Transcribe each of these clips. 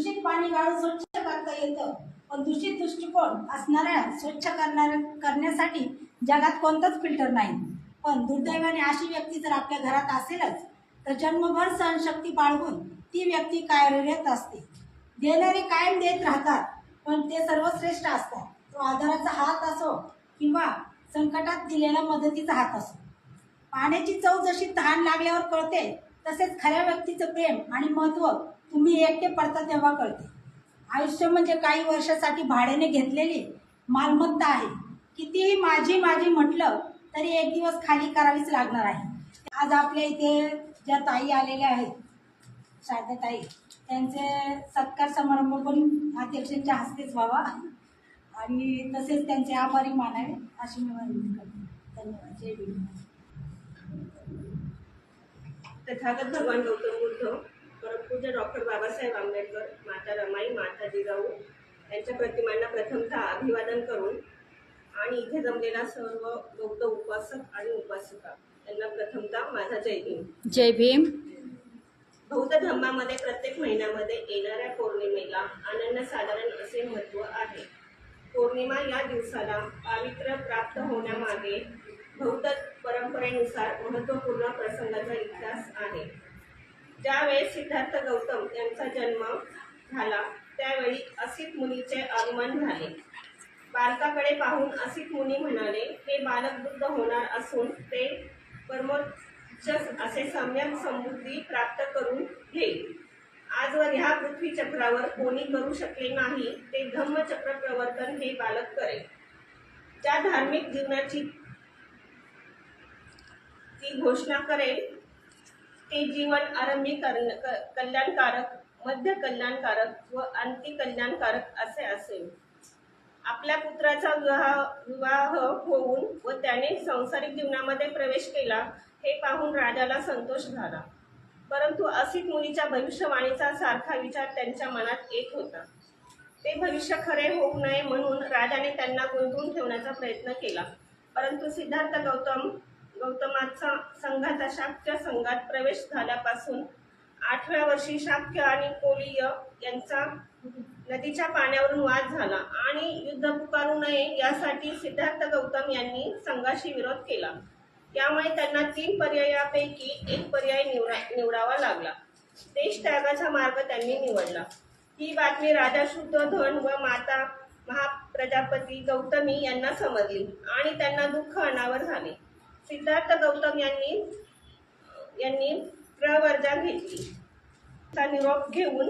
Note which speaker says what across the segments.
Speaker 1: दूषित पाणी गाळून स्वच्छ करता येतं. पण दूषित दृष्टिकोन असणाऱ्या स्वच्छ करणाऱ्या करण्यासाठी जगात कोणतंच फिल्टर नाही. पण दुर्दैवाने अशी व्यक्ती जर आपल्या घरात असेलच तर जन्मभर सहनशक्ती बाळगून ती व्यक्ती कार्यरत असते. देणारे कायम देत राहतात पण ते सर्वश्रेष्ठ असतात. तो आधाराचा हात असो किंवा संकटात दिलेला मदतीचा हात असो. पाण्याची चव जशी तहान लागल्यावर कळते तसेच खऱ्या व्यक्तीचं प्रेम आणि महत्त्व तुम्ही एकटे पडता तेव्हा कळते. आयुष्य म्हणजे काही वर्षासाठी भाड्याने घेतलेली मालमत्ता आहे. कितीही माझी माझी म्हटलं तरी एक दिवस खाली करावीच लागणार आहे. आज आपल्या इथे ज्या ताई आलेल्या आहेत शारदा ताई त्यांचे सत्कार समारंभ पण अध्यक्षांच्या हस्तेच व्हावा. आणि तसेच त्यांचे आभारी मानावे अशी मी विनंती करते. धन्यवाद. जय
Speaker 2: तथागत भगवान गौतम बुद्ध बाबासाहेब आंबेडकर माता रमाई माता जिजाऊ यांच्या प्रतिमांना प्रथमतः अभिवादन करून आणि इथे जमलेला सर्व बौद्ध उपासक आणि उपासिका यांना प्रथमतः माझा जय भीम.
Speaker 3: जय भीम.
Speaker 2: बौद्ध धर्मामध्ये प्रत्येक महिन्यामध्ये येणाऱ्या पौर्णिमेला अनन्यसाधारण असे महत्त्व आहे. पौर्णिमा या दिवसाला पावित्र्य प्राप्त होण्यामागे बौद्ध परंपरेनुसार महत्त्वपूर्ण प्रसंगाचा इतिहास आहे. ज्यावेळेस सिद्धार्थ गौतम यांचा जन्म झाला त्यावेळी असित मुनीचे आगमन झाले. बालकाकडे पाहून असित मुनी म्हणाले हे बालक बुद्ध होणार असून ते परमोच्च असे सम्यक समृद्धी प्राप्त करून घेईल आजवर ह्या पृथ्वी चक्रावर कोणी करू शकले नाही ते धम्मचक्र प्रवर्तन हे बालक करेल. ज्या धार्मिक जीवनाची ती घोषणा करेल ते जीवन आरंभी करण क- कल्याणकारक मध्य कल्याणकारक व अंती कल्याणकारक असे असेल. आपल्या पुत्राचा विवाह विवाह होऊन व त्याने संसारिक जीवनामध्ये प्रवेश केला हे पाहून राजाला संतोष झाला. परंतु असित मुलीच्या भविष्यवाणीचा सारखा विचार त्यांच्या मनात येत होता. ते भविष्य खरे होऊ नये म्हणून राजाने त्यांना गुंतवून ठेवण्याचा प्रयत्न केला. परंतु सिद्धार्थ गौतम गौतमाचा संघाचा शाक्य संघात प्रवेश झाल्यापासून आठव्या वर्षी शाक्य आणि कोलीय यांचा नदीच्या पाण्यावरून वाद झाला आणि युद्ध पुकारू नये यासाठी सिद्धार्थ गौतम यांनी संघाशी विरोध केला. त्यामुळे त्यांना तीन पर्यायापैकी एक पर्याय निवडा निवडावा लागला. देश त्यागाचा मार्ग त्यांनी निवडला. ही बातमी राजा शुद्धोधन व माता महाप्रजापती गौतमी यांना समजली आणि त्यांना दुःख अनावर झाले. सिद्धार्थ गौतम यांनी यांनी प्रवर्जा घेतली. चा निरोप घेऊन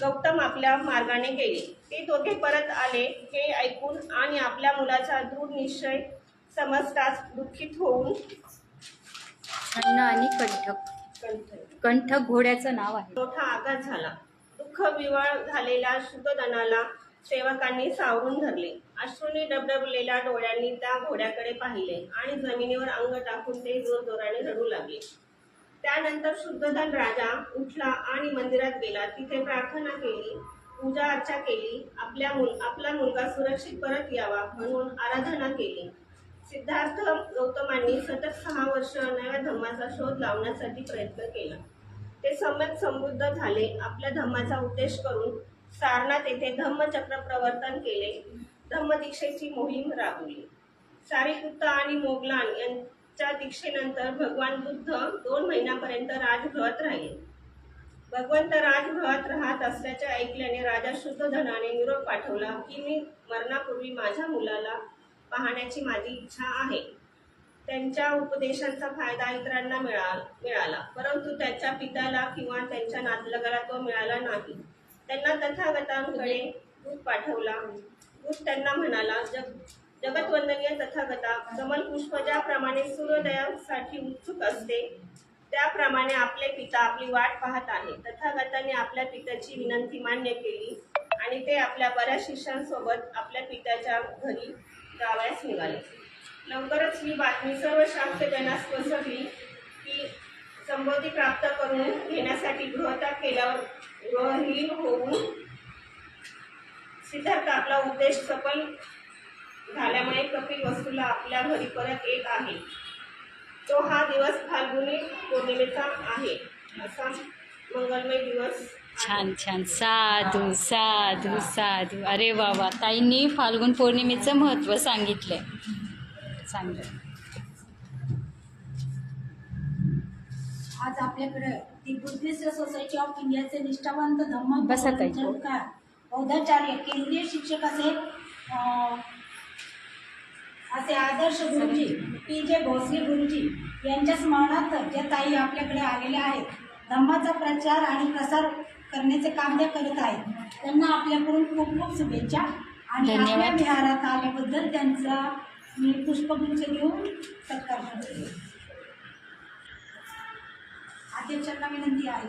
Speaker 2: गौतम आपल्या मार्गाने गेले. ते दोघे परत आले हे ऐकून आणि आपल्या मुलाचा दृढ निश्चय समजताच दुःखित होऊन
Speaker 3: अन्न आणि कंठ.
Speaker 2: कंठ.
Speaker 3: कंठ घोड्याचं नाव आहे.
Speaker 2: मोठा आघात झाला. दुःख विवळ झालेल्या शुद्धधनाला सेवकांनी सावरून धरले. अश्रूंनी डबडबलेल्या डोळ्यांनी त्या घोड्याकडे पाहिले आणि जमिनीवर अंग टाकून ते जोरजोराने रडू लागले. त्यानंतर शुद्धधन राजा उठला आणि मंदिरात गेला. तिथे प्रार्थना केली पूजा अर्चा केली आपल्या मुल आपला मुलगा सुरक्षित परत यावा म्हणून आराधना केली. सिद्धार्थ गौतमांनी सतत सहा वर्ष नव्या धम्माचा शोध लावण्यासाठी प्रयत्न केला. ते सम्यक समृद्ध झाले. आपल्या धम्माचा उद्देश करून सारनाथ येथे धम्मचक्र प्रवर्तन केले. धम्मदीक्षेची मोहीम राबवली. सारीपुत्त आणि मोगलान यांच्या दीक्षेनंतर भगवान बुद्ध दोन महिन्यापर्यंत राजगृहात राहिले. भगवंत राजगृहात राहत असल्याचे ऐकल्याने राजा शुद्धधनाने निरोप पाठवला की मी मरणापूर्वी माझ्या मुलाला पाहण्याची माझी इच्छा आहे. त्यांच्या उपदेशांचा फायदा इतरांना मिळाला मिळाला. परंतु त्यांच्या पित्याला किंवा त्यांच्या नातलगाला तो मिळाला नाही. त्यांना तथागतांकडे दूत पाठवला. दूत त्यांना म्हणाला जग जगतवंदनीय तथागता कमल पुष्प ज्याप्रमाणे सूर्योदयासाठी उत्सुक असते त्याप्रमाणे आपले पिता आपली वाट पाहत आहे. तथागताने आपल्या पित्याची विनंती मान्य केली आणि ते आपल्या बऱ्याच शिष्यांसोबत आपल्या पित्याच्या घरी जावयास निघाले. लवकरच ही बातमी सर्व शास्त्रजनास पसरली की संबोधी प्राप्त करून घेण्यासाठी गृहता केल्यावर गृहहीन होऊन सिद्धार्थ आपला उद्देश सफल झाल्यामुळे कपिल वस्तूला आपल्या घरी परत येत आहे. तो हा दिवस फाल्गुनी पौर्णिमेचा आहे. असा मंगलमय दिवस
Speaker 3: छान छान. साधू साधू साधू. अरे वा वा. ताईंनी फाल्गुन पौर्णिमेचं महत्त्व सांगितलं सांगितलं
Speaker 1: आज आपल्याकडे दी बुद्धिस्ट सोसायटी ऑफ इंडियाचे निष्ठावंत धम्म
Speaker 3: बसा ताई.
Speaker 1: बौद्धाचार्य केंद्रीय शिक्षक असे असे आदर्श गुरुजी पी जे भोसले गुरुजी यांच्या स्मरणार्थ ज्या ताई आपल्याकडे आलेल्या आहेत धम्माचा प्रचार आणि प्रसार करण्याचे काम ते करत आहेत त्यांना आपल्याकडून खूप खूप शुभेच्छा आणि. आपल्या विहारात आल्याबद्दल त्यांचा मी पुष्पगुच्छ देऊन सत्कार करते अध्यक्षांना विनंती आहे.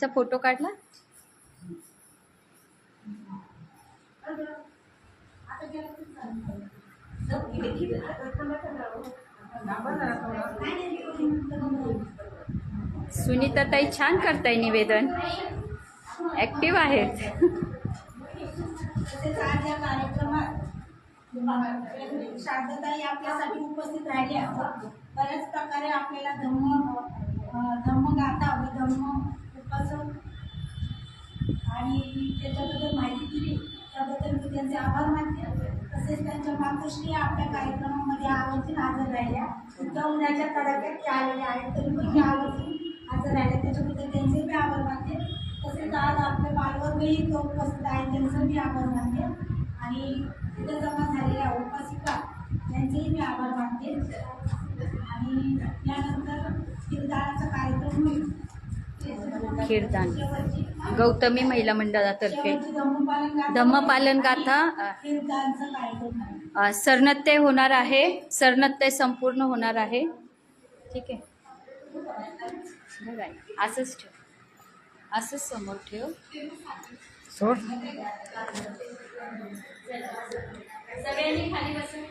Speaker 3: चा फोटो काढला? सुनीता ताई छान करताय निवेदन. ऍक्टिव्ह आहेत.
Speaker 1: शांतताई आपल्यासाठी उपस्थित राहिल्या. बऱ्याच प्रकारे आपल्याला धम्म धम्म धम्मगाथा व धम्म उपासन आणि त्याच्याबद्दल माहिती दिली. त्याबद्दल मी त्यांचे आभार मानते. तसेच त्यांच्या मातोश्री आपल्या कार्यक्रमामध्ये आवर्जून हजर राहिल्या. सुद्धा उन्हाच्या तडाक्यात ते आलेले आहेत. तरी पण ते आवर्जून हजर राहिल्या. त्याच्याबद्दल त्यांचे मी आभार मानते. तसेच आज आपले बालवर्गही इथं उपस्थित आहेत. त्यांचं मी आभार मानते. आणि तिथं जमा झालेल्या उपासिका त्यांचेही मी आभार मानते. आणि यानंतर किरदाराचा कार्यक्रम होईल. शेवटची-
Speaker 3: गौतमी महिला मंडळातर्फे.
Speaker 1: धम्मपालन गाथा-
Speaker 3: सरनत्ते होणार आहे. सरनत्ते संपूर्ण होणार आहे. ठीक आहे. असंच ठेव. असंच समोर ठेव.
Speaker 4: सोड.
Speaker 3: सगळ्यांनी खाली बसा.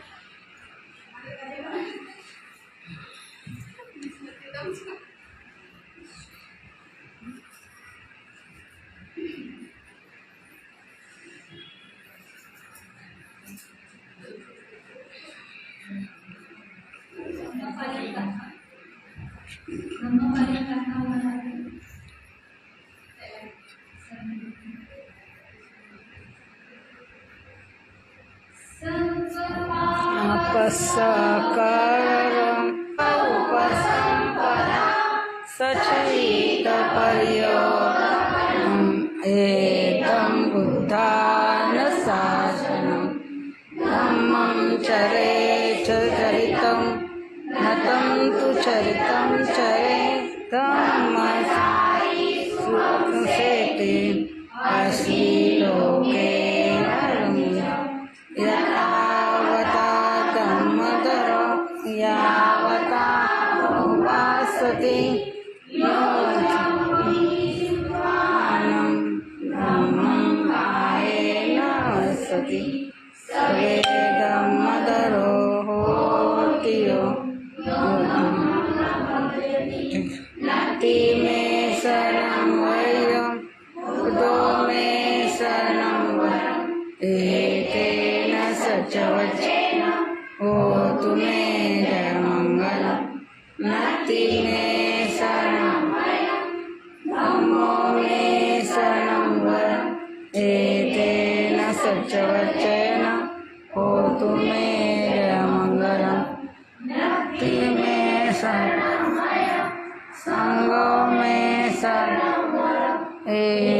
Speaker 4: अपसकरम् उपसम्पदा सचयितपर्योगम् एतं बुद्धानुशासनं धम्मं चरेथ चरितं नतं तं तु चरितं चरेतमसेति अस्मि मे शरणं वयं बुद्धो मे शरणं वयम् एकेन सचवचेन होतु मे जयमङ्गल नति मे शरणं धम्मो मे शरणं एतेन सचवचेन होतु मे मे शरणं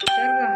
Speaker 1: सर